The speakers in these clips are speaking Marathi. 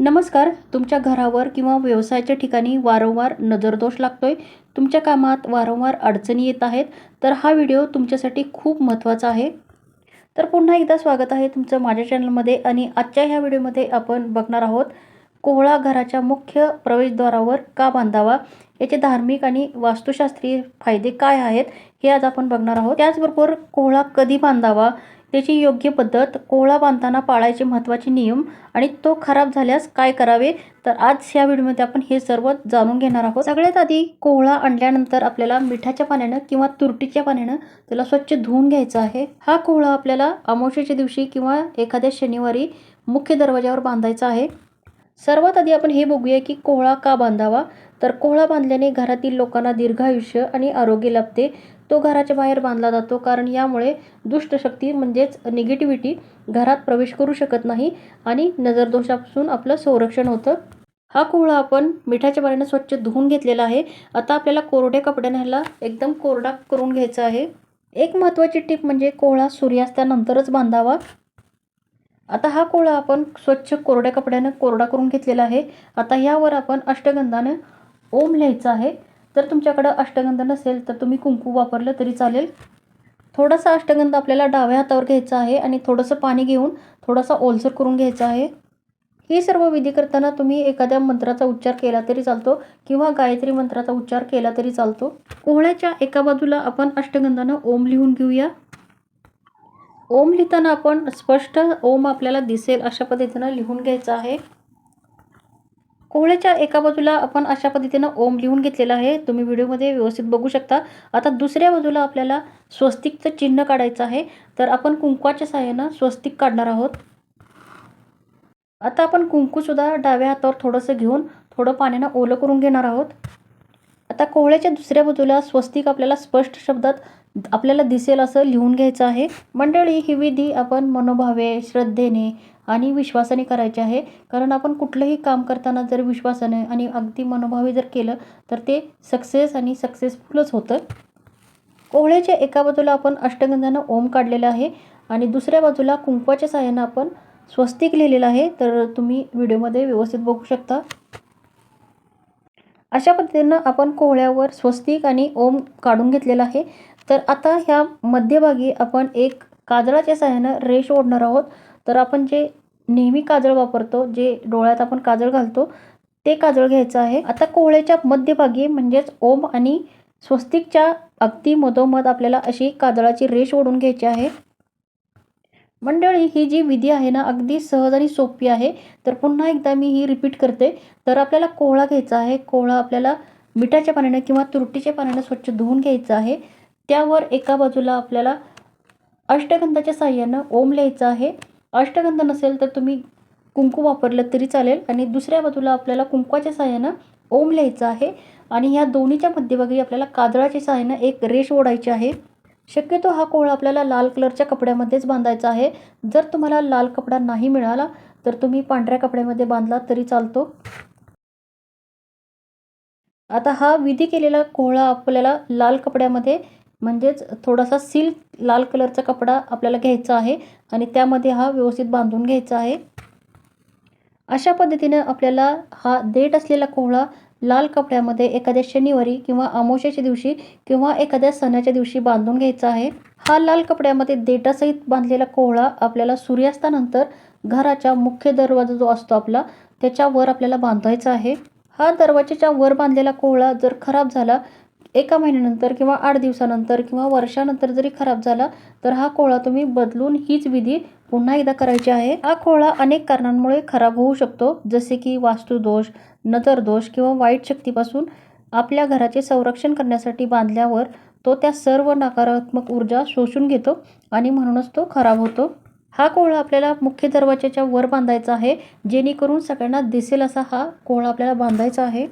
नमस्कार. तुमच्या घरावर किंवा व्यवसायाच्या ठिकाणी वारंवार नजरदोष लागतोय. तुमच्या कामात वारंवार अडचणी येत आहेत. तर हा व्हिडिओ तुमच्यासाठी खूप महत्त्वाचा आहे. तर पुन्हा एकदा स्वागत आहे तुमचं माझ्या चॅनलमध्ये आणि आजच्या ह्या व्हिडिओमध्ये आपण बघणार आहोत कोहळा घराच्या मुख्य प्रवेशद्वारावर का बांधावा? याचे धार्मिक आणि वास्तुशास्त्रीय फायदे काय आहेत हे आज आपण बघणार आहोत. त्याचबरोबर कोहळा कधी बांधावा? त्याची योग्य पद्धत कोहळा बांधताना पाळायचे महत्त्वाचे नियम आणि तो खराब झाल्यास काय करावे? तर आज ह्या व्हिडिओमध्ये आपण हे सर्व जाणून घेणार आहोत. सगळ्यात आधी कोहळा आणल्यानंतर आपल्याला मिठाच्या पाण्यानं किंवा तुरटीच्या पाण्यानं त्याला स्वच्छ धुवून घ्यायचा आहे. हा कोहळा आपल्याला अमावस्येच्या दिवशी किंवा एखाद्या शनिवारी मुख्य दरवाजावर बांधायचा आहे. सर्वात आधी आपण हे बघूया की कोहळा का बांधावा? तर कोहळा बांधल्याने घरातील लोकांना दीर्घायुष्य आणि आरोग्य लाभते. तो घराच्या बाहेर बांधला जातो. कारण यामुळे दुष्टशक्ती म्हणजेच निगेटिव्हिटी घरात प्रवेश करू शकत नाही आणि नजरदोषापासून आपलं संरक्षण होतं. हा कोहळा आपण मिठाच्या पाण्याने स्वच्छ धुवून घेतलेला आहे. आता आपल्याला कोरड्या कपड्याने ह्याला एकदम कोरडा करून घ्यायचा आहे. एक महत्त्वाची टीप म्हणजे कोहळा सूर्यास्तानंतरच बांधावा. आता हा कोहळा आपण स्वच्छ कोरड्या कपड्यानं कोरडा करून घेतलेला आहे. आता ह्यावर आपण अष्टगंधानं ओम लिहायचं आहे. जर तुमच्याकडं अष्टगंध नसेल तर तुम्ही कुंकू वापरलं तरी चालेल. थोडासा अष्टगंध आपल्याला डाव्या हातावर घ्यायचा आहे आणि थोडंसं पाणी घेऊन थोडासा ओलसर करून घ्यायचा आहे. ही सर्व विधी करताना तुम्ही एखाद्या मंत्राचा उच्चार केला तरी चालतो किंवा गायत्री मंत्राचा उच्चार केला तरी चालतो. कोहळ्याच्या एका बाजूला आपण अष्टगंधानं ओम लिहून घेऊया. ओम लिहिताना आपण स्पष्ट ओम आपल्याला दिसेल अशा पद्धतीनं लिहून घ्यायचं आहे. कोहळ्याच्या एका बाजूला आपण अशा पद्धतीनं ओम लिहून घेतलेला आहे. तुम्ही व्हिडिओमध्ये व्यवस्थित बघू शकता. आता दुसऱ्या बाजूला आपल्याला स्वस्तिकचं चिन्ह काढायचं आहे. तर आपण कुंकवाच्या सहाय्यानं स्वस्तिक काढणार आहोत. आता आपण कुंकूसुद्धा डाव्या हातावर थोडंसं घेऊन थोडं पाण्यानं ओलं करून घेणार आहोत. आता कोहळ्याच्या दुसऱ्या बाजूला स्वस्तिक आपल्याला स्पष्ट शब्दात आपल्याला दिसेल असं लिहून घ्यायचं आहे. मंडळी ही विधी आपण मनोभावे श्रद्धेने आणि विश्वासाने करायचे आहे. कारण आपण कुठलंही काम करताना जर विश्वासाने आणि अगदी मनोभावे जर केलं तर ते सक्सेस आणि सक्सेसफुलच होतं. कोहळ्याच्या एका बाजूला आपण अष्टगंधानं ओम काढलेलं आहे आणि दुसऱ्या बाजूला कुंकवाच्या साह्यानं आपण स्वस्तिक लिहिलेलं आहे तर तुम्ही व्हिडिओमध्ये व्यवस्थित बघू शकता. अशा पद्धतीनं आपण कोहळ्यावर स्वस्तिक आणि ओम काढून घेतलेला आहे. तर आता ह्या मध्यभागी आपण एक काजळाच्या साह्यानं रेष ओढणार आहोत. तर आपण जे नेहमी काजळ वापरतो जे डोळ्यात आपण काजळ घालतो ते काजळ घ्यायचं आहे. आता कोहळ्याच्या मध्यभागी म्हणजेच ओम आणि स्वस्तिकच्या अगदी मधोमध आपल्याला अशी काजळाची रेष ओढून घ्यायची आहे. मंडळी ही जी विधी आहे ना अगदी सहज आणि सोपी आहे. तर पुन्हा एकदा मी ही रिपीट करते. तर आपल्याला कोहळा घ्यायचा आहे. कोहळा आपल्याला मिठाच्या पाण्यानं किंवा तुरटीच्या पाण्यानं स्वच्छ धुवून घ्यायचं आहे. त्यावर एका बाजूला आपल्याला अष्टगंधाच्या साह्यानं ओम लिहायचं आहे. अष्टगंध नसेल तर तुम्ही कुंकू वापरलं तरी चालेल. आणि दुसऱ्या बाजूला आपल्याला कुंकवाच्या साह्यानं ओम लिहायचं आहे. आणि ह्या दोन्हीच्या मध्यभागी आपल्याला काजळाच्या साह्यानं एक रेष ओढायची आहे. शक्यतो हा कोहळा आपल्याला लाल कलरच्या कपड्यामध्येच बांधायचा आहे. जर तुम्हाला लाल कपडा नाही मिळाला तर तुम्ही पांढऱ्या कपड्यामध्ये बांधला तरी चालतो. आता हा विधी केलेला कोहळा आपल्याला लाल कपड्यामध्ये म्हणजेच थोडासा सिल्क लाल कलरचा कपडा आपल्याला घ्यायचा आहे आणि त्यामध्ये हा व्यवस्थित बांधून घ्यायचा आहे. अशा पद्धतीनं आपल्याला हा देठ असलेला कोहळा लाल कपड्यामध्ये एखाद्या शनिवारी किंवा अमावस्याच्या दिवशी किंवा एखाद्या सणाच्या दिवशी बांधून घ्यायचा आहे. हा लाल कपड्यामध्ये देठासहित बांधलेला कोहळा आपल्याला सूर्यास्तानंतर घराच्या मुख्य दरवाजा जो असतो आपला त्याच्यावर आपल्याला बांधायचा आहे. हा दरवाजाच्या वर बांधलेला कोहळा जर खराब झाला एका महिन्यानंतर किंवा आठ दिवसानंतर किंवा वर्षानंतर जरी खराब झाला तर हा कोहळा तुम्ही बदलून हीच विधी पुन्हा एकदा करायची आहे. हा कोहळा अनेक कारणांमुळे खराब होऊ शकतो जसे की वास्तुदोष नजरदोष किंवा वाईट शक्तीपासून आपल्या घराचे संरक्षण करण्यासाठी बांधल्यावर तो त्या सर्व नकारात्मक ऊर्जा शोषून घेतो आणि म्हणूनच तो खराब होतो. हा कोहळा आपल्याला मुख्य दरवाजाच्या वर बांधायचा आहे जेणेकरून सगळ्यांना दिसेल असा हा कोहळा आपल्याला बांधायचा आहे.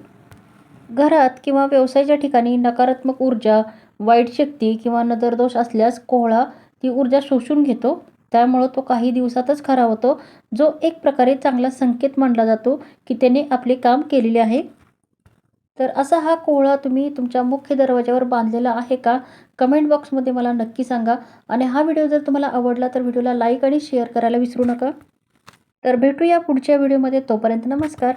घरात किंवा व्यवसायाच्या ठिकाणी नकारात्मक ऊर्जा वाईट शक्ती किंवा नजरदोष असल्यास कोहळा ती ऊर्जा शोषून घेतो. त्यामुळं तो काही दिवसातच खरा होतो. जो एक प्रकारे चांगला संकेत मानला जातो की त्याने आपले काम केलेले आहे. तर असा हा कोहळा तुम्ही तुमच्या मुख्य दरवाज्यावर बांधलेला आहे का? कमेंट बॉक्समध्ये मला नक्की सांगा. आणि हा व्हिडिओ जर तुम्हाला आवडला तर व्हिडिओला लाईक आणि शेअर करायला विसरू नका. तर भेटूया पुढच्या व्हिडिओमध्ये. तोपर्यंत नमस्कार.